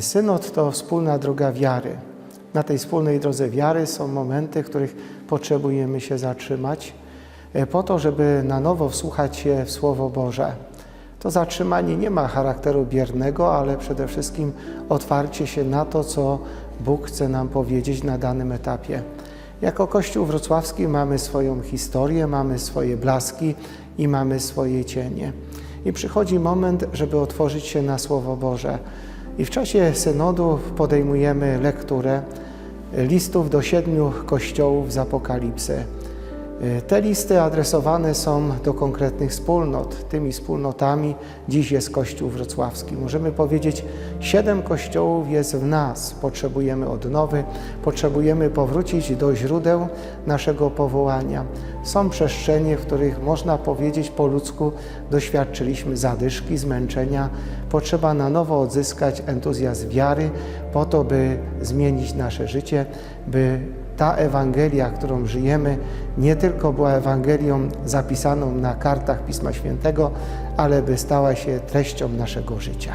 Synod to wspólna droga wiary. Na tej wspólnej drodze wiary są momenty, w których potrzebujemy się zatrzymać, e, po to, żeby na nowo wsłuchać się w Słowo Boże. To zatrzymanie nie ma charakteru biernego, ale przede wszystkim otwarcie się na to, co Bóg chce nam powiedzieć na danym etapie. Jako Kościół Wrocławski mamy swoją historię, mamy swoje blaski i mamy swoje cienie. I przychodzi moment, żeby otworzyć się na Słowo Boże. I w czasie synodu podejmujemy lekturę listów do siedmiu kościołów z Apokalipsy. Te listy adresowane są do konkretnych wspólnot. Tymi wspólnotami dziś jest Kościół Wrocławski. Możemy powiedzieć, siedem kościołów jest w nas. Potrzebujemy odnowy, potrzebujemy powrócić do źródeł naszego powołania. Są przestrzenie, w których można powiedzieć po ludzku doświadczyliśmy zadyszki, zmęczenia. Potrzeba na nowo odzyskać entuzjazm wiary po to, by zmienić nasze życie, by ta Ewangelia, którą żyjemy, nie tylko była Ewangelią zapisaną na kartach Pisma Świętego, ale by stała się treścią naszego życia.